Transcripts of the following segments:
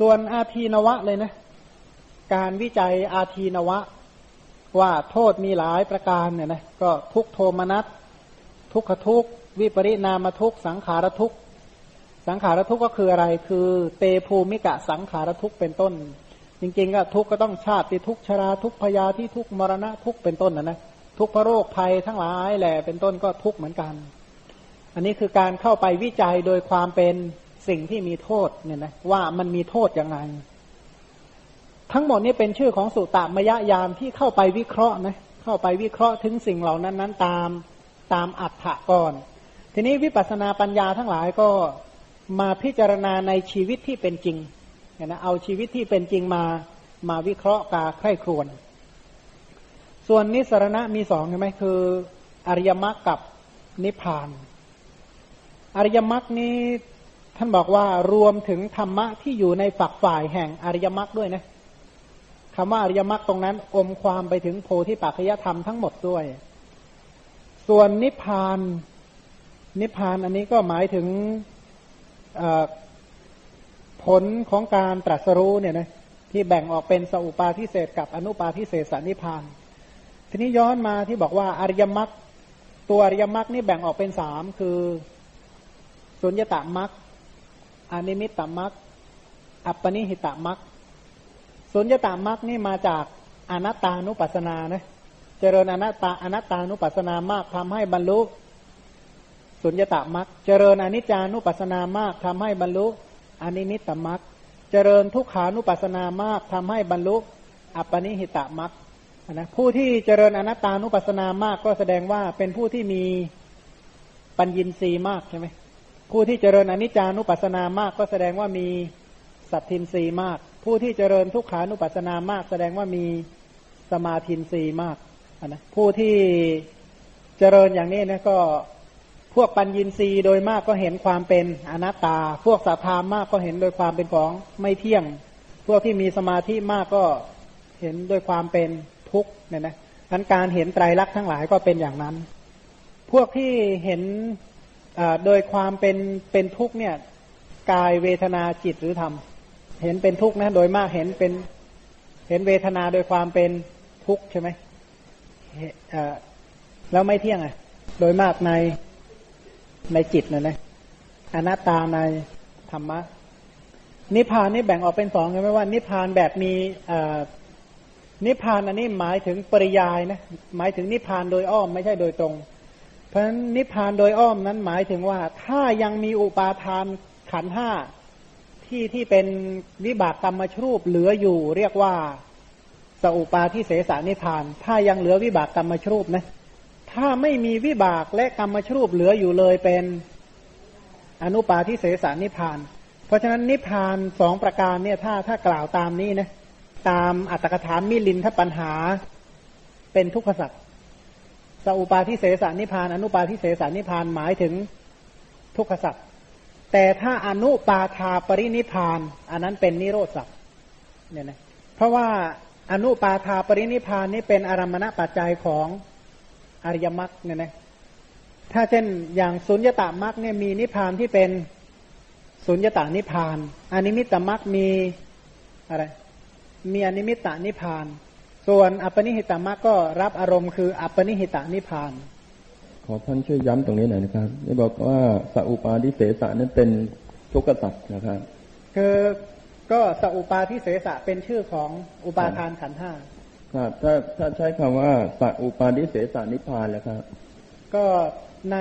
ส่วนอาทีนวะเลยนะ การวิจัยอาทีนวะ ว่าโทษมีหลายประการเนี่ยนะก็ทุกโทมนัสทุกขทุกวิปริณามทุกสังขารทุกสังขารทุกก็คืออะไร คือเตภูมิกะสังขารทุกเป็นต้น จริงๆก็ทุกก็ต้องชาติทุกชราทุกพยาที่ทุกมรณะทุกเป็นต้นนะนะทุกพระโรคภัยทั้งหลายแหละเป็นต้นก็ทุกเหมือนกัน อันนี้คือการเข้าไปวิจัยโดยความเป็น สิ่งที่มีโทษเนี่ยนะว่ามันมีโทษยังไง ทั้งหมดนี้เป็นชื่อของสุตตมยยามที่เข้าไปวิเคราะห์นะเข้าไปวิเคราะห์ถึงสิ่งเหล่านั้นนั้นตามตามอัฏฐะก่อน ทีนี้วิปัสสนาปัญญาทั้งหลายก็มาพิจารณาในชีวิตที่เป็นจริงนะเอาชีวิตที่เป็นจริงมามาวิเคราะห์กาใคร่ครวญส่วนนิสรณะมีสองใช่ไหมคือ อริยมรรคกับนิพพาน อริยมรรคนี้ ท่านบอกว่ารวมถึงธรรมะที่อยู่ในฝักฝ่ายแห่งอริยมรรคด้วยนะคำว่าอริยมรรคตรงนั้น อมความไปถึงโพธิปัจจยธรรมทั้งหมดด้วย ส่วนนิพพาน นิพพานอันนี้ก็หมายถึงผลของการตรัสรู้เนี่ยนะที่แบ่งออกเป็นสุปาทิเศษกับอนุปาทิเศษสนิพาน ทีนี้ย้อนมาที่บอกว่าอริยมรรคตัวอริยมรรคนี่แบ่งออกเป็นสามคือสุญญตามรรค อนิมิตตมรรคอัปปนิหิตมรรคสุญญตามรรคนี่มาจากอนัตตานุปัสสนานะเจริญอนัตตาอนัตตานุปัสสนามากทำให้บรรลุสุญญตามรรคเจริญอนิจจานุปัสสนามากทำให้บรรลุอนิมิตตมรรคเจริญทุกขานุปัสสนามากทำให้บรรลุอัปปนิหิตมรรคนะผู้ที่เจริญอนัตตานุปัสสนามากก็แสดงว่าเป็นผู้ที่มีปัญญินทรีมากใช่ไหม ผู้ที่เจริญอนิจจานุปัสสนามาก ก็แสดงว่ามีสัตทินรีมาก ผู้ที่เจริญทุกขานุปัสสนามาก แสดงว่ามีสมาธินรีมากนะผู้ที่เจริญอย่างนี้นะก็พวกปัญญินทรีย์โดยมากก็เห็นความเป็นอนัตตา พวกสัทธามากก็เห็นโดยความเป็นของไม่เที่ยง พวกที่มีสมาธิมากก็เห็นโดยความเป็นทุกข์เนี่ยนะนั้นการเห็นไตรลักษณ์ทั้งหลายก็เป็นอย่างนั้น พวกที่เห็น โดยความเป็นเป็นทุกข์เนี่ยกายเวทนาจิตหรือธรรม เห็นเป็นทุกข์นะโดยมากเห็นเป็นเห็นเวทนาโดยความเป็นทุกข์ใช่ไหมแล้วไม่เที่ยงอะ โดยมากในในจิตนะนะอนัตตาในธรรมะ นิพพานนี่แบ่งออกเป็นสองใช่ไหมว่า นิพพานแบบมีนิพพานอันนี้หมายถึงปริยายนะหมายถึงนิพพานโดยอ้อมไม่ใช่โดยตรง เพราะฉะนั้นนิพพานโดยอ้อมนั้นหมายถึงว่า ถ้ายังมีอุปาทานขันห้าที่ที่เป็นวิบากกรรมชรูปเหลืออยู่ เรียกว่าสอุปาทิเสสานิพาน ถ้ายังเหลือวิบากกรรมชรูปนะถ้าไม่มีวิบากและกรรมชรูปเหลืออยู่เลยเป็นอนุปาทิเสสานิพาน เพราะฉะนั้นนิพานสองประการเนี่ยถ้าถ้ากล่าวตามนี้นะตามอัตถกถามิลินทปัญหาเป็นทุกขสัตว สอุปาทิเสสนิพาน อนุปาทิเสสนิพานหมายถึงทุกขสัตว์แต่ถ้าอนุปาทาปรินิพาน อันนั้นเป็นนิโรธสัตว์เนี่ยนะเพราะว่าอนุปาทาปรินิพานนี้เป็นอารมณปัจจัยของอริยมรรคเนี่ยนะถ้าเช่นอย่างสุญญตามรรคเนี่ยมีนิพานที่เป็นสุญญตานิพานอนิมิตตมรรคมีอะไรมีอนิมิตตานิพาน ส่วนอัปปนิหิตามรรคก็รับอารมณ์คืออัปปนิหิตานิพาน ขอท่านช่วยย้ำตรงนี้หน่อยนะครับนี่บอกว่าสัอุปาทิเสสะนั้นเป็นทุกขสัตว์นะครับ คือก็สัอุปาทิเสสะเป็นชื่อของอุปาทานขันธ์ห้าครับถ้าถ้าใช้คำว่าสัอุปาทิเสสานิพานแล้วครับ ก็ใน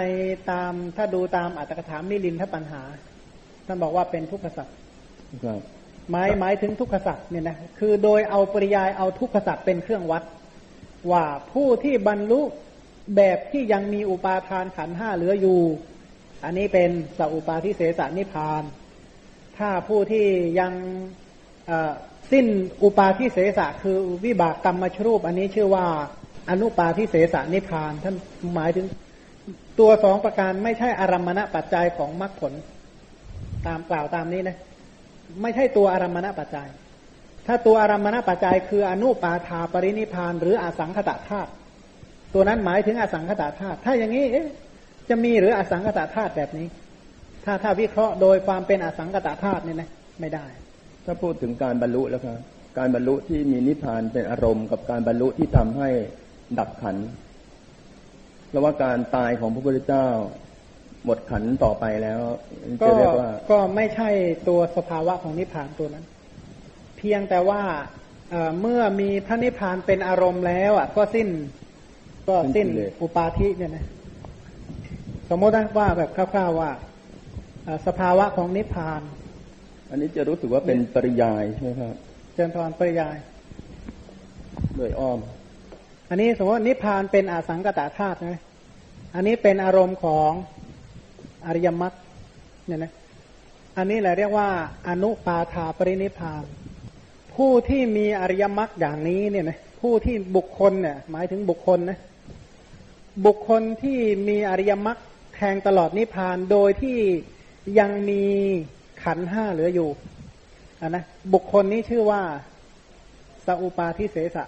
ตามถ้าดูตามอัตถกถามิลินทปัญหา ท่านบอกว่าเป็นทุกขสัตว์ครับ หมายหมายถึงทุกขสัตว์เนี่ยนะคือโดยเอาปริยายเอาทุกขสัตว์เป็นเครื่องวัด ว่าผู้ที่บรรลุแบบที่ยังมีอุปาทานขันห้าเหลืออยู่ อันนี้เป็นสัอุปาทิเสสนิพาน ถ้าผู้ที่ยังสิ้นอุปาทิเสสะคือวิบากกรรมชรูป อันนี้ชื่อว่าอนุปาทิเสสนิพานท่านหมายถึงตัวสองประการไม่ใช่อารัมมณปัจจัยของมรรคผล ตามกล่าวตามนี้นะ ไม่ใช่ตัวอารัมมณปัจจัย ถ้าตัวอารัมมณปัจจัย คืออนุปาทาปรินิพาน หรืออสังขตธาตุตัวนั้นหมายถึงอสังขตธาตุถ้าอย่างนี้จะมีหรืออสังขตธาตุแบบนี้ ถ้าถ้าวิเคราะห์โดยความเป็นอสังขตธาตุเนี่ยนะไม่ได้ ถ้าพูดถึงการบรรลุแล้วครับการบรรลุที่มีนิพพานเป็นอารมณ์ กับการบรรลุที่ทำให้ดับขันแล้วว่าการตายของพระพุทธเจ้า หมดขันต่อไปแล้วก็จะเรียกว่าก็ไม่ใช่ตัวสภาวะของนิพพานตัวนั้น เพียงแต่ว่าเอ่อเมื่อมีพระนิพพานเป็นอารมณ์แล้วอะ ก็สิ้น ก็สิ้นอุปาทิเนี่ยนะสมมตินะว่าแบบคร่าวๆว่าเอ่อสภาวะของนิพพาน อันนี้จะรู้สึกว่าเป็นปริยายใช่ไหมครับเจริญพรปริยายโดยอ้อม อันนี้สมมติว่านิพพานเป็นอาสังกตาธาตุใช่ไหมอันนี้เป็นอารมณ์ของ อริยมรรคเนี่ยนะอันนี้แหละเรียกว่า อนุปาทาปรินิพาน ผู้ที่มีอริยมรรคอย่างนี้เนี่ยนะผู้ที่บุคคลเนี่ยหมายถึงบุคคลนะบุคคลที่มีอริยมรรคแทงตลอดนิพพานโดยที่ยังมีขันห้าเหลืออยู่อะนะบุคคลนี้ชื่อว่าสัอุปาทิเสสะ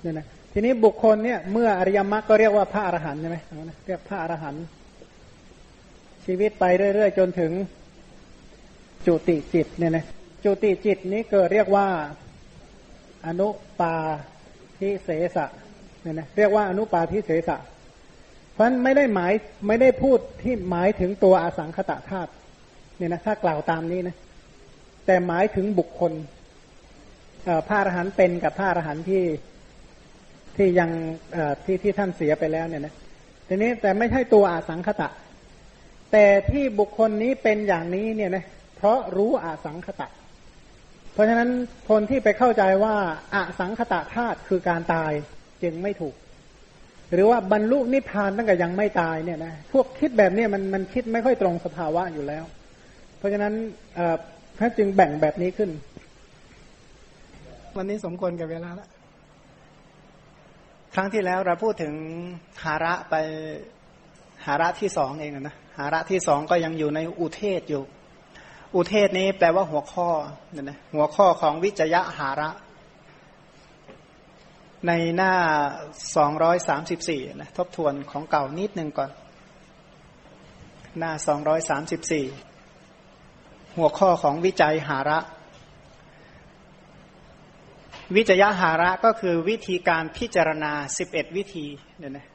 เนี่ยนะทีนี้บุคคลเนี่ยเมื่ออริยมรรคก็เรียกว่าพระอรหันต์ใช่ไหมเรียกพระอรหันต์ ชีวิตไปเรื่อยๆ จนถึงจุติจิตเนี่ยนะจุติจิตนี้เกิดเรียกว่าอนุปาทิเสสะเนี่ยนะเรียกว่าอนุปาทิเสสะ เพราะฉะนั้นไม่ได้หมายไม่ได้พูดที่หมายถึงตัวอสังขตะธาตุเนี่ยนะถ้ากล่าวตามนี้นะแต่หมายถึงบุคคลพระอรหันต์เป็นกับพระอรหันต์ที่ที่ยังที่ที่ท่านเสียไปแล้วเนี่ยนะทีนี้แต่ไม่ใช่ตัวอสังขตะ แต่ที่บุคคลนี้เป็นอย่างนี้เนี่ยนะเพราะรู้อสังขตะ เพราะฉะนั้นคนที่ไปเข้าใจว่าอสังขตะธาตุคือการตายจึงไม่ถูก หรือว่าบรรลุนิพพานตั้งแต่ยังไม่ตายเนี่ยนะพวกคิดแบบนี้มันมันคิดไม่ค่อยตรงสภาวะอยู่แล้ว เพราะฉะนั้นเออพระจึงแบ่งแบบนี้ขึ้น วันนี้สมควรกับเวลาแล้วครั้งที่แล้วเราพูดถึงหาระไปหาระที่สองเองนะ หาระที่สองก็ยังอยู่ในอุเทศอยู่ อุเทศนี้แปลว่าหัวข้อเนี่ยนะหัวข้อของวิจยะหาระ ในหน้าสองร้อยสามสิบสี่นะทบทวนของเก่านิดนึงก่อน หน้าสองร้อยสามสิบสี่หัวข้อของวิจัยหาระ วิจยะหาระก็คือวิธีการพิจารณาสิบเอ็ดวิธีเนี่ยนะ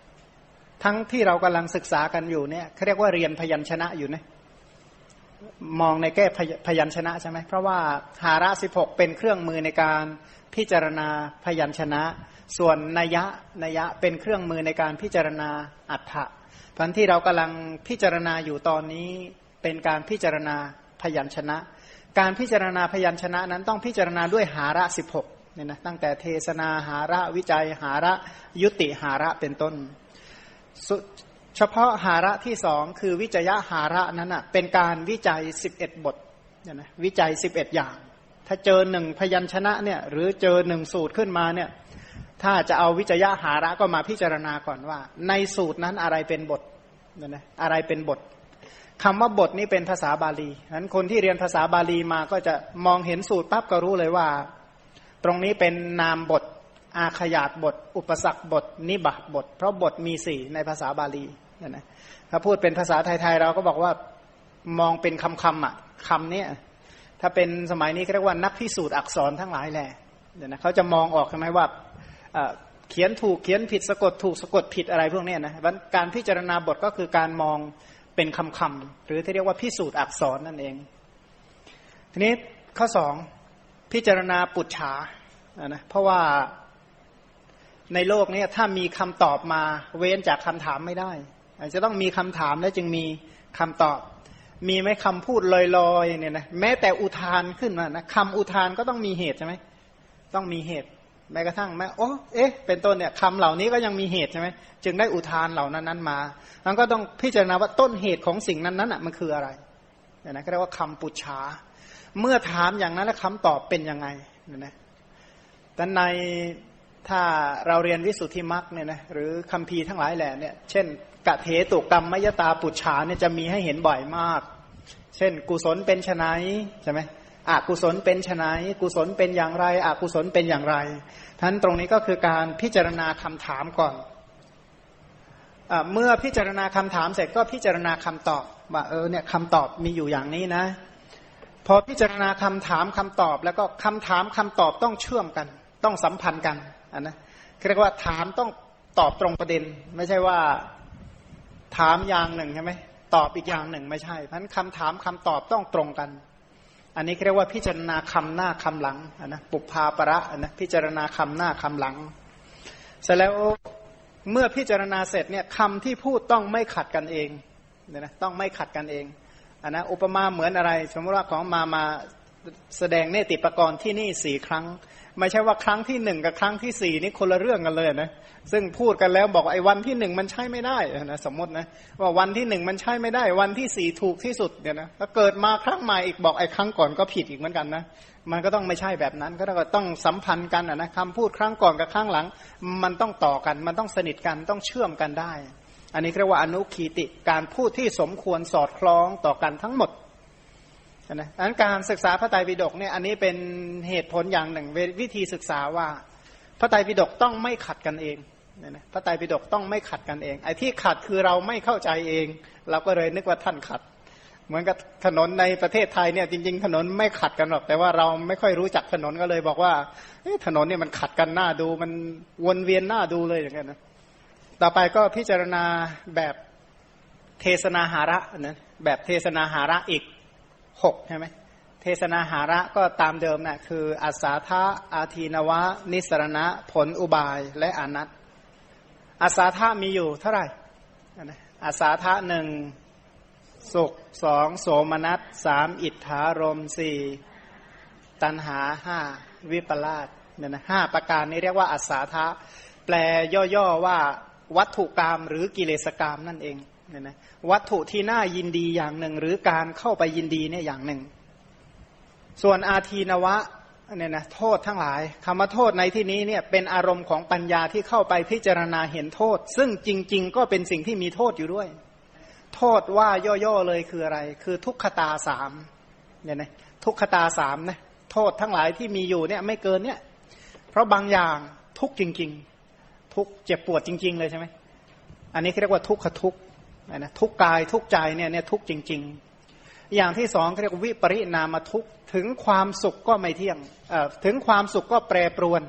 ทั้งที่เรากำลังศึกษากันอยู่เนี่ยเขาเรียกว่าเรียนพยัญชนะอยู่นะมองในแก้พยัญชนะใช่ไหมเพราะว่าหาระสิบหกเป็นเครื่องมือในการพิจารณาพยัญชนะ ส่วนนัยะนัยะเป็นเครื่องมือในการพิจารณาอัฏฐะพันที่เรากำลังพิจารณาอยู่ตอนนี้เป็นการพิจารณาพยัญชนะ การพิจารณาพยัญชนะนั้นต้องพิจารณาด้วยหาระสิบหกเนี่ยนะตั้งแต่เทศนาหาระวิจัยหาระยุติหาระเป็นต้น เฉพาะหาระที่สองคือวิจยะหาระนั้นอะเป็นการวิจัยสิบเอ็ดบทเนี่ยนะวิจัยสิบเอ็ดอย่าง ถ้าเจอหนึ่งพยัญชนะเนี่ยหรือเจอหนึ่งสูตรขึ้นมาเนี่ยถ้าจะเอาวิจยะหาระก็มาพิจารณาก่อนว่า ในสูตรนั้นอะไรเป็นบทเนี่ยนะอะไรเป็นบทคำว่าบทนี้เป็นภาษาบาลีฉะนั้นคนที่เรียนภาษาบาลีมาก็จะมองเห็นสูตรปั๊บก็รู้เลยว่า ตรงนี้เป็นนามบท อาขยาตบท อุปสรรคบท นิบาตบท เพราะบทมีสี่ในภาษาบาลีเนี่ยนะถ้าพูดเป็นภาษาไทยๆเราก็บอกว่ามองเป็นคำคำอะคำเนี้ยถ้าเป็นสมัยนี้เรียกว่านักพิสูจน์อักษรทั้งหลายแหละเดี๋ยวนะเขาจะมองออกใช่ไหมว่าเขียนถูกเขียนผิดสะกดถูกสะกดผิดอะไรพวกนี้นะการพิจารณาบทก็คือการมองเป็นคำคำหรือที่เรียกว่าพิสูจน์อักษรนั่นเอง ทีนี้ข้อสองพิจารณาปุจฉานะเพราะว่า ในโลกนี้ถ้ามีคำตอบมาเว้นจากคำถามไม่ได้อาจจะต้องมีคำถามแล้วจึงมีคำตอบ มีไหมคำพูดลอยๆเนี่ยนะแม้แต่อุทานขึ้นมานะคำอุทานก็ต้องมีเหตุใช่ไหมต้องมีเหตุ แม้กระทั่งแม้โอ้เอ๊ะ เป็นต้นเนี่ยคำเหล่านี้ก็ยังมีเหตุใช่ไหมจึงได้อุทานเหล่านั้นนั้นมามันก็ต้องพิจารณาว่าต้นเหตุของสิ่งนั้นนั้นอะมันคืออะไรเนี่ยนะก็เรียกว่าคำปุจฉาเมื่อถามอย่างนั้นแล้วคำตอบเป็นยังไงเนี่ยนะแต่ใน ถ้าเราเรียนวิสุทธิมรรคเนี่ยนะหรือคัมภีร์ทั้งหลายแหล่เนี่ย เช่นกะเทตุกรรมมยตาปุจฉาเนี่ยจะมีให้เห็นบ่อยมาก เช่น กุศลเป็นไนใช่ไหมอกุศลเป็นไนกุศลเป็นอย่างไรอกุศลเป็นอย่างไรท่านตรงนี้ก็คือการพิจารณาคำถามก่อนอเมื่อพิจารณาคำถามเสร็จก็พิจารณาคำตอบว่าเออเนี่ยคำตอบมีอยู่อย่างนี้นะ พอพิจารณาคำถามคำตอบแล้วก็คำถามคำตอบต้องเชื่อมกัน ต้องสัมพันธ์กัน อันนะเรียกว่าถามต้องตอบตรงประเด็น ไม่ใช่ว่าถามอย่างหนึ่งใช่ไหมตอบอีกอย่างหนึ่งไม่ใช่เพราะนั้นคำถามคำตอบต้องตรงกัน อันนี้เรียกว่าพิจารณาคำหน้าคำหลังนนะปุพาประนนะพิจารณาคำหน้าคำหลัง เสร็จแล้วเมื่อพิจารณาเสร็จเนี่ยคำที่พูดต้องไม่ขัดกันเองเนี่ยนะต้องไม่ขัดกันเองอันนะอุปมาเหมือนอะไร สมมติว่าของมามาแสดงเนติปกรณ์ที่นี่สี่ครั้ง ไม่ใช่ว่าครั้งที่หนึ่งกับครั้งที่สี่นี่คนละเรื่องกันเลยนะซึ่งพูดกันแล้วบอกไอ้วันที่หนึ่งมันใช่ไม่ได้นะสมมตินะว่าวันที่หนึ่งมันใช่ไม่ได้ วันที่สี่ถูกที่สุดเนี่ยนะแล้วเกิดมาครั้งใหม่อีกบอกไอ้ครั้งก่อนก็ผิดอีกเหมือนกันนะมันก็ต้องไม่ใช่แบบนั้นก็ต้องสัมพันธ์กันนะคำพูดครั้งก่อนกับครั้งหลัง มันต้องต่อกัน มันต้องสนิทกันต้องเชื่อมกันได้ อันนี้เรียกว่าอนุคีติการพูดที่สมควรสอดคล้องต่อกันทั้งหมด นะอันการศึกษาพระไตรปิฎกเนี่ยอันนี้เป็นเหตุผลอย่างหนึ่ง วิธีศึกษาว่า พระไตรปิฎกต้องไม่ขัดกันเองเนี่ยนะพระไตรปิฎกต้องไม่ขัดกันเอง ไอ้ที่ขัดคือเราไม่เข้าใจเอง เราก็เลยนึกว่าท่านขัด เหมือนกับถนนในประเทศไทยเนี่ยจริง ๆ ถนนไม่ขัดกันหรอกแต่ว่าเราไม่ค่อยรู้จักถนนก็เลยบอกว่าถนนเนี่ยมันขัดกันหน้าดู มันวนเวียนหน้าดูเลยอย่างเงี้ยนะต่อไปก็พิจารณาแบบเทศนาหาระนะแบบเทศนาหาระอีก หกใช่ไหมเทศนาหาระก็ตามเดิมนะ่ะคืออาสาทะอาทีนวะ นิสรณะ ผลอุบายและอนัตอาสาทะมีอยู่เท่าไหร่อาสาทะหนึ่งสุขสองโสมนัสสามอิทธารมสี่ตันหาห้าวิปลาสเนี่ยนะห้าประการนี้เรียกว่าอาสาทะแปลย่อๆว่าวัตถุกรรมหรือกิเลสกรรมนั่นเอง เนี่ยนะวัตถุที่น่ายินดีอย่างหนึ่ง หรือการเข้าไปยินดีเนี่ยอย่างหนึ่ง ส่วนอาทีนวะเนี่ยนะโทษทั้งหลายคำว่าโทษในที่นี้เนี่ยเป็นอารมณ์ของปัญญาที่เข้าไปพิจารณาเห็นโทษ ซึ่งจริง ๆ ก็เป็นสิ่งที่มีโทษอยู่ด้วย โทษว่าย่อๆเลยคืออะไร คือทุกขตาสามเนี่ยนะทุกขตาสามนะโทษทั้งหลายที่มีอยู่เนี่ยไม่เกินเนี่ยเพราะบางอย่างทุกจริง ๆ ทุกเจ็บปวดจริง ๆ เลยใช่ไหมอันนี้เรียกว่าทุกขทุก นะทุกกายทุกใจเนี่ยเนี่ยทุกจริง ๆ อย่างที่สองเรียกวิปริณามทุกถึงความสุขก็ไม่เที่ยงถึงความสุขก็แปรปรวน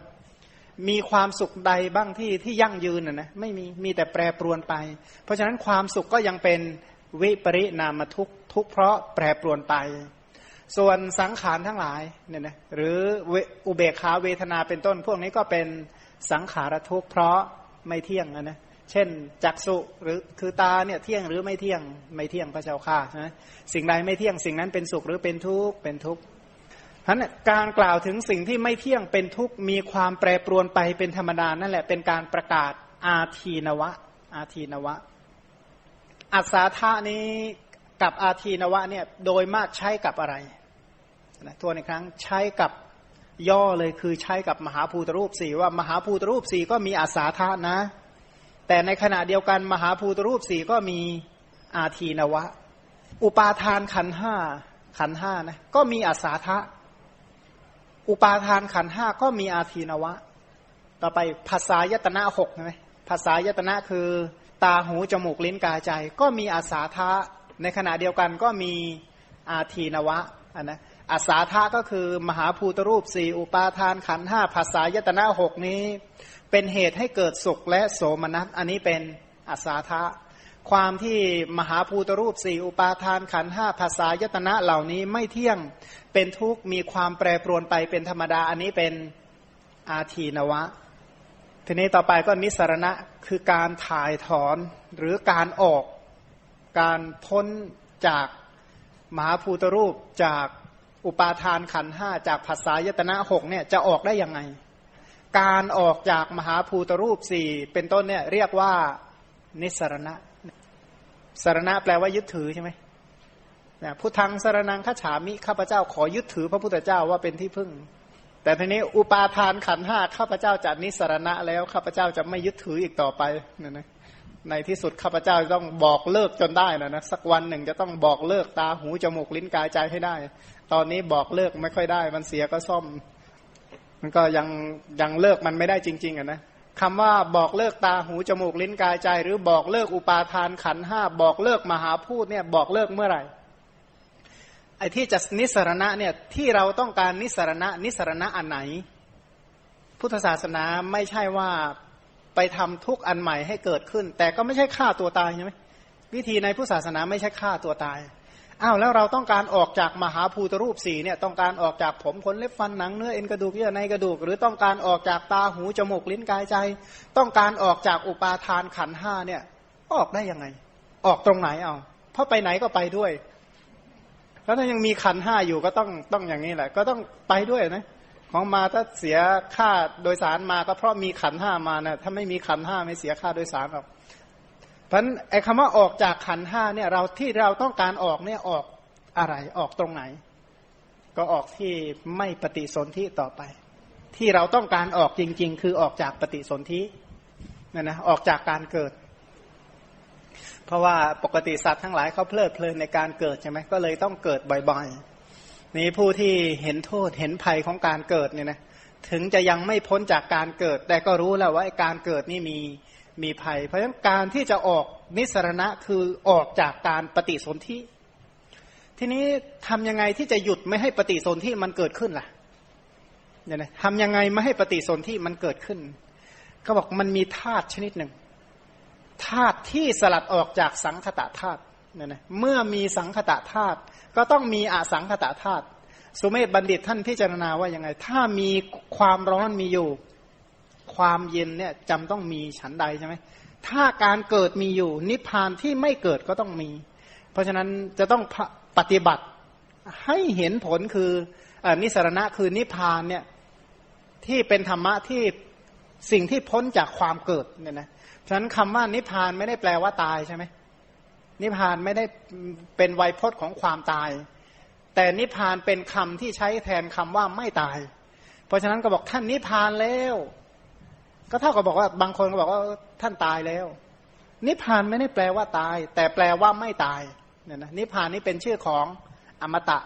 มีความสุขใดบ้างที่ที่ยั่งยืนนะนะไม่มีมีแต่แปรปรวนไป เพราะฉะนั้นความสุขก็ยังเป็นวิปริณามทุกทุกเพราะแปรปรวนไป ส่วนสังขารทั้งหลายเนี่ยนะหรืออุเบกขาเวทนาเป็นต้น พวกนี้ก็เป็นสังขารทุกเพราะไม่เที่ยงนะนะ เช่นจักสุหรือคือตาเนี่ยเที่ยงหรือไม่เที่ยงไม่เที่ยงพระเจ้าค่ะนะสิ่งใดไม่เที่ยงสิ่งนั้นเป็นสุขหรือเป็นทุกข์เป็นทุกข์ฉะนั้นการกล่าวถึงสิ่งที่ไม่เที่ยงเป็นทุกข์มีความแปรปรวนไปเป็นธรรมดานั่นแหละเป็นการประกาศอาทีนวะ อาทีนวะ อัศาธานี้กับอาทีนวะเนี่ยโดยมากใช้กับอะไรนะทวนอีกครั้งใช้กับย่อเลยคือใช้กับมหาภูตรูปสี่ว่ามหาภูตรูปสี่ก็มีอาสาธานะ แต่ในขณะเดียวกันมหาภูตรูปสี่ก็มีอาทีนวะ อุปาทานขันห้าขันห้านะก็มีอาสาทะ อุปาทานขันห้าก็มีอาทีนวะ ต่อไปภาษายตนะหกใช่ไหมภาษายตนะคือ ตาหูจมูกลิ้นกายใจ ก็มีอาสาทะ ในขณะเดียวกันก็มีอาทีนวะอันนะ อาสาทะก็คือมหาภูตรูปสี่อุปาทานขันห้าภาษายตนะหกนี้ เป็นเหตุให้เกิดสุขและโสมนัสอันนี้เป็นอาสาทะความที่มหาภูตรูปสี่อุปาทานขันห้าภาษายตนะเหล่านี้ไม่เที่ยงเป็นทุกข์มีความแปรปรวนไปเป็นธรรมดาอันนี้เป็นอาทีนวะ ทีนี้ต่อไปก็นิสรณะคือการถ่ายถอนหรือการออกการพ้นจากมหาภูตรูปจาก อุปาทานขันห้าจากภาษายตนะหกเนี่ยจะออกได้ยังไง การออกจากมหาภูตรูปสี่เป็นต้นเนี่ยเรียกว่านิสรณะสรณะแปลว่ายึดถือใช่ไหมนะพุทธังสรนังข้าฉามิข้าพเจ้าขอยึดถือพระพุทธเจ้าว่าเป็นที่พึ่ง แต่ทีนี้อุปาทานขันห้าข้าพเจ้าจะนิสรณะแล้วข้าพเจ้าจะไม่ยึดถืออีกต่อไปนะนะในที่สุดข้าพเจ้าต้องบอกเลิกจนได้นะนะสักวันหนึ่งจะต้องบอกเลิกตาหูจมูกลิ้นกายใจให้ได้ ตอนนี้บอกเลิกไม่ค่อยได้ มันเสียก็ซ่อม มันก็ยังยังเลิกมันไม่ได้จริง ๆอะนะคำว่าบอกเลิกตาหูจมูกลิ้นกายใจ หรือบอกเลิกอุปาทานขันห้าบอกเลิกมหาพูดเนี่ยบอกเลิกเมื่อไหร่ไอ้ที่จะนิสรณะเนี่ยที่เราต้องการนิสรณะนิสรณะอันไหน พุทธศาสนาไม่ใช่ว่าไปทำทุกอันใหม่ให้เกิดขึ้น แต่ก็ไม่ใช่ฆ่าตัวตายใช่ไหมวิธีในพุทธศาสนาไม่ใช่ฆ่าตัวตาย อ้าวแล้วเราต้องการออกจากมหาภูตรูปสี่เนี่ยต้องการออกจากผมขนเล็บฟันหนังเนื้อเอ็นกระดูกเยื่อในกระดูก หรือต้องการออกจากตาหูจมูกลิ้นกายใจ ต้องการออกจากอุปาทานขันห้าเนี่ยออกได้ยังไง ออกตรงไหนเอาเพราะไปไหนก็ไปด้วย แล้วถ้ายังมีขันห้าอยู่ก็ต้องต้องอย่างนี้แหละ ก็ต้องไปด้วยนะของมาถ้าเสียค่าโดยสารมาก็เพราะมีขันห้ามานะถ้าไม่มีขันห้าไม่เสียค่าโดยสารหรอก เพราะไอ้คำว่าออกจากขันห้าเนี่ยเราที่เราต้องการออกเนี่ยออกอะไรออกตรงไหน ก็ออกที่ไม่ปฏิสนธิต่อไป ที่เราต้องการออกจริง ๆ คือออกจากปฏิสนธินั่นนะออกจากการเกิด เพราะว่าปกติสัตว์ทั้งหลายเขาเพลิดเพลินในการเกิดใช่ไหมก็เลยต้องเกิดบ่อยๆนี้ผู้ที่เห็นโทษเห็นภัยของการเกิดเนี่ยนะถึงจะยังไม่พ้นจากการเกิด แต่ก็รู้แล้วว่าการเกิดนี่มี มีภัย เพราะฉะนั้นการที่จะออกนิสรณะคือออกจากการปฏิสนธิทีนี้ทำยังไงที่จะหยุดไม่ให้ปฏิสนธิมันเกิดขึ้นล่ะเนี่ยนะทำยังไงไม่ให้ปฏิสนธิมันเกิดขึ้น ก็บอกมันมีธาตุชนิดหนึ่งธาตุที่สลัดออกจากสังคตะธาตุเนี่ยนะเมื่อมีสังคตะธาตุก็ต้องมีอสังคตะธาตุสุเมธบัณฑิตท่านพิจารณาว่ายังไง ถ้ามีความร้อนมีอยู่ ความเย็นเนี่ยจำต้องมีฉันใดใช่ไหมถ้าการเกิดมีอยู่ นิพพานที่ไม่เกิดก็ต้องมี เพราะฉะนั้นจะต้องปฏิบัติให้เห็นผลคืออนิสรณะคือนิพพานเนี่ยที่เป็นธรรมะที่สิ่งที่พ้นจากความเกิดเนี่ยนะฉะนั้นคำว่านิพพานไม่ได้แปลว่าตายใช่ไหมนิพพานไม่ได้เป็นไวยพจน์ของความตาย แต่นิพพานเป็นคำที่ใช้แทนคำว่าไม่ตาย เพราะฉะนั้นก็บอกท่านนิพพานแล้ว ก็เท่ากับบอกว่าบางคนก็บอกว่าท่านตายแล้ว นิพพานไม่ได้แปลว่าตาย แต่แปลว่าไม่ตายเนี่ยนะนิพพานนี่เป็นชื่อของอมตะ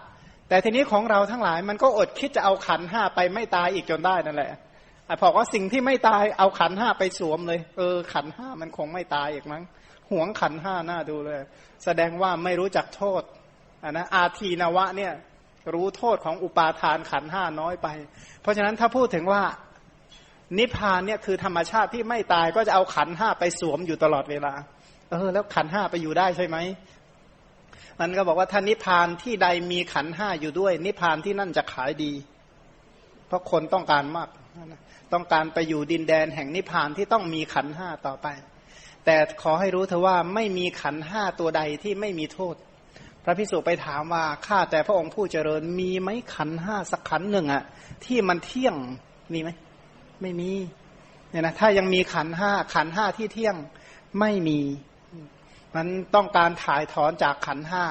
แต่ทีนี้ของเราทั้งหลายมันก็อดคิดจะเอาขันห้าไปไม่ตายอีกจนได้นั่นแหละพอว่าสิ่งที่ไม่ตายเอาขันห้าไปสวมเลย เออขันห้ามันคงไม่ตายอีกมั้งห่วงขันห้าหน้าดูเลย แสดงว่าไม่รู้จักโทษอ่านะอาทีนวะเนี่ยรู้โทษของอุปาทานขันห้าน้อยไป เพราะฉะนั้นถ้าพูดถึงว่า นิพพานเนี่ยคือธรรมชาติที่ไม่ตายก็จะเอาขันห้าไปสวมอยู่ตลอดเวลา เออ แล้วขันห้าไปอยู่ได้ใช่ไหมมันก็บอกว่าท่านนิพพานที่ใดมีขันห้าอยู่ด้วย นิพพานที่นั่นจะขายดี เพราะคนต้องการมาก ต้องการไปอยู่ดินแดนแห่งนิพพานที่ต้องมีขันห้าต่อไป แต่ขอให้รู้เถอะว่าไม่มีขันห้าตัวใดที่ไม่มีโทษ พระพิสุไปถามว่าข้าแต่พระองค์ผู้เจริญมีไหมขันห้าสักขันหนึ่งอะที่มันเที่ยงมีไหม ไม่มีเนี่ยนะถ้ายังมีขันห้าขันห้าที่เที่ยงไม่มี มันต้องการถ่ายถอนจากขันห้า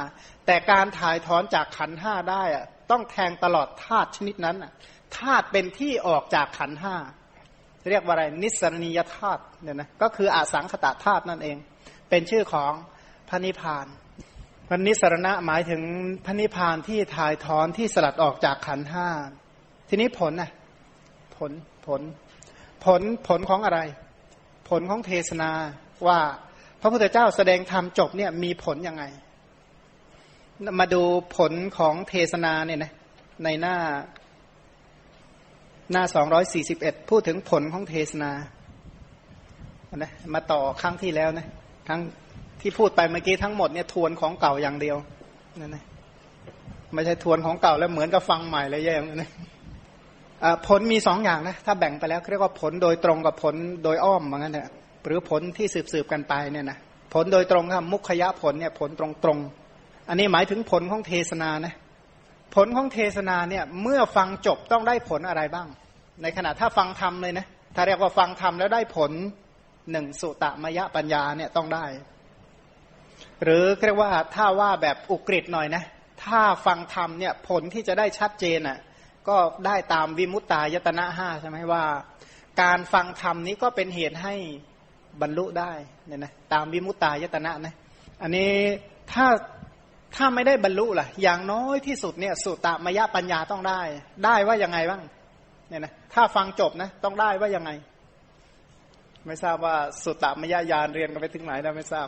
แต่การถ่ายถอนจากขันห้าได้อะต้องแทงตลอดธาตุชนิดนั้นธาตุเป็นที่ออกจากขันห้าเรียกว่าอะไรนิสรณียธาตุเนี่ยนะก็คืออสังขตาธาตุนั่นเอง เป็นชื่อของพระนิพพานพันนิสรณะหมายถึงพระนิพพานที่ถ่ายถอนที่สลัดออกจากขันห้าทีนี้ผลนะ ลผล ผลผลของอะไร ผลของเทศนาว่าพระพุทธเจ้าแสดงธรรมจบเนี่ยมีผลยังไง มาดูผลของเทศนาเนี่ยนะในหน้า หน้าสองร้อยสี่สิบเอ็ดพูดถึงผลของเทศนานะมาต่อครั้งที่แล้วนะครั้งที่พูดไปเมื่อกี้ทั้งหมดเนี่ยทวนของเก่าอย่างเดียวนั่นนะไม่ใช่ทวนของเก่าแล้วเหมือนกับฟังใหม่เลยแย่งนะ ผลมีสองอย่างนะถ้าแบ่งไปแล้วเรียกว่าผลโดยตรงกับผลโดยอ้อมเหมือนกันเนี่ยหรือผลที่สืบสืบกันไปเนี่ยนะผลโดยตรงครับมุขยะผลเนี่ยผลตรงตรงอันนี้หมายถึงผลของเทศนานะผลของเทศนาเนี่ยเมื่อฟังจบต้องได้ผลอะไรบ้าง ในขณะถ้าฟังธรรมเลยนะถ้าเรียกว่าฟังธรรมแล้วได้ผลหนึ่งสุตมยะปัญญาเนี่ยต้องได้ หรือเรียกว่าถ้าว่าแบบอุกฤษหน่อยนะถ้าฟังธรรมเนี่ยผลที่จะได้ชัดเจนอะ ก็ได้ตามวิมุตตายตนะห้าใช่ไหมว่า การฟังธรรมนี้ก็เป็นเหตุให้บรรลุได้เนี่ยนะตามวิมุตตายตนะนะอันนี้ถ้าถ้าไม่ได้บรรลุล่ะ อย่างน้อยที่สุดเนี่ยสุตตมยปัญญาต้องได้ ได้ว่ายังไงบ้างเนี่ยนะถ้าฟังจบนะต้องได้ว่ายังไง ไม่ทราบว่าสุตตมยญาณเรียนกันไปถึงไหนนะไม่ทราบ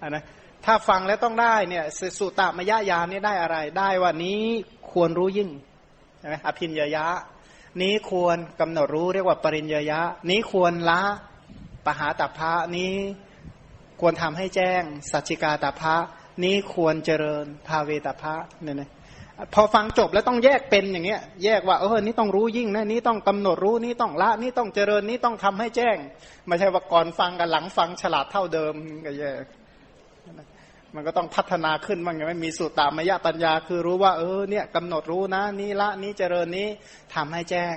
อันนะถ้าฟังแล้วต้องได้เนี่ยสุตตมยญาณนี่ได้อะไร ได้ว่านี้ควรรู้ยิ่ง ใช่ไหมอภินยยะ นี้ควรกำหนดรู้เรียกว่าปริญญยะ นี้ควรละปหาตัพพะนี้ควรทำให้แจ้ง สัจจิกาตัพพะนี้ควรเจริญภาเวตัพพะเนี่ยนะพอฟังจบแล้วต้องแยกเป็นอย่างเงี้ย แยกว่าเออนี่ต้องรู้ยิ่งนะนี่ต้องกำหนดรู้นี่ต้องละนี่ต้องเจริญนี่ต้องทำให้แจ้ง ไม่ใช่ว่าก่อนฟังกับหลังฟังฉลาดเท่าเดิมก็แยก มันก็ต้องพัฒนาขึ้นบ้างไงไม่มีสุตตามยปัญญา คือรู้ว่า เออเนี่ยกำหนดรู้นะนี่ละนี้เจริญนี้ทำให้แจ้ง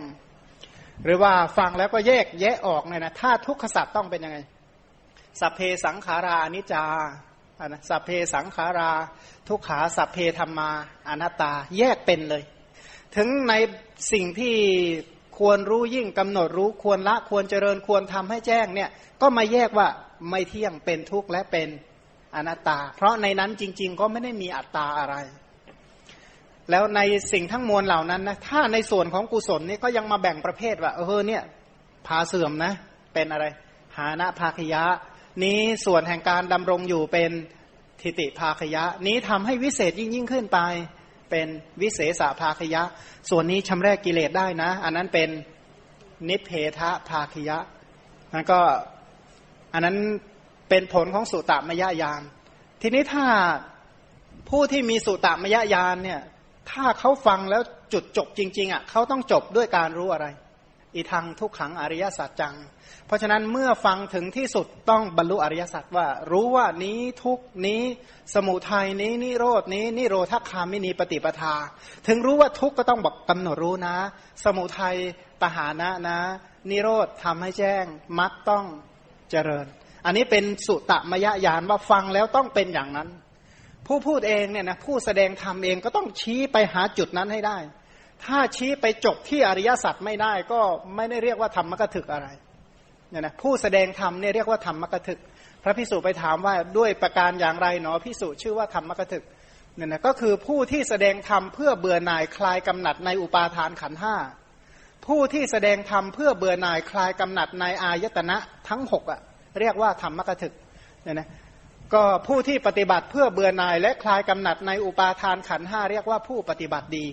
หรือว่าฟังแล้วก็แยกแยะออกเลยนะถ้าทุกขสัตว์ต้องเป็นยังไงสัพเพสังขารานิจจานะสัพเพสังขารา ทุกขาสัพเพธรรมาอนัตตาแยกเป็นเลย ถึงในสิ่งที่ควรรู้ยิ่งกำหนดรู้ควรละควรเจริญควรทำให้แจ้งเนี่ย ก็มาแยกว่าไม่เที่ยงเป็นทุกข์และเป็น อนัตตา เพราะในนั้นจริง ๆ ก็ไม่ได้มีอัตตาอะไร แล้วในสิ่งทั้งมวลเหล่านั้นนะถ้าในส่วนของกุศลนี่ก็ยังมาแบ่งประเภทว่าเออเนี่ยพาเสื่อมนะ เป็นอะไร หานะภาคยะ นี้ส่วนแห่งการดำรงอยู่เป็นทิติภาคยะ นี้ทำให้วิเศษยิ่งยิ่งขึ้นไป เป็นวิเศษภาคยะ ส่วนนี้ชำแรกกิเลสได้นะ อันนั้นเป็นนิเพทะภาคยะนั่นก็อันนั้น เป็นผลของสุตตมยญาณทีนี้ถ้าผู้ที่มีสุตตมยญาณเนี่ย ถ้าเขาฟังแล้วจุดจบจริง ๆอะเขาต้องจบด้วยการรู้อะไร อีทางทุกขังอริยสัจจัง เพราะฉะนั้นเมื่อฟังถึงที่สุดต้องบรรลุอริยสัจว่า รู้ว่านี้ทุกนี้ สมุทัยนี้นิโรดนี้นิโรธคามินีปฏิปทา ถึงรู้ว่าทุกก็ต้องบอกกำหนดรู้นะ สมุทัยปหานะนะ นิโรธทำให้แจ้งมักต้องเจริญ อันนี้เป็นสุตมยญาณว่าฟังแล้วต้องเป็นอย่างนั้น ผู้พูดเองเนี่ยนะผู้แสดงธรรมเองก็ต้องชี้ไปหาจุดนั้นให้ได้ ถ้าชี้ไปจบที่อริยสัจไม่ได้ก็ไม่ได้เรียกว่าธรรมกถึกอะไรเนี่ยนะผู้แสดงธรรมเนี่ยเรียกว่าธรรมกถึก พระพิสุไปถามว่าด้วยประการอย่างไรเนาะพิสุชื่อว่าธรรมกถึกเนี่ยนะก็คือผู้ที่แสดงธรรมเพื่อเบื่อหน่ายคลายกำหนัดในอุปาทานขันห้าผู้ที่แสดงธรรมเพื่อเบื่อหน่ายคลายกำหนัดในอายตนะทั้งหกอะ เรียกว่าธรรมกถึกเนี่ยนะก็ผู้ที่ปฏิบัติเพื่อเบื่อหน่าย และคลายกำหนัดในอุปาทานขันห้าเรียกว่าผู้ปฏิบัติดี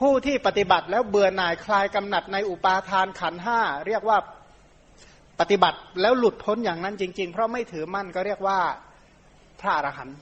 ผู้ที่ปฏิบัติแล้วเบื่อหน่ายคลายกำหนัดในอุปาทานขันห้าเรียกว่าปฏิบัติแล้วหลุดพ้นอย่างนั้นจริง ๆ เพราะไม่ถือมั่นก็เรียกว่าพระอรหันต์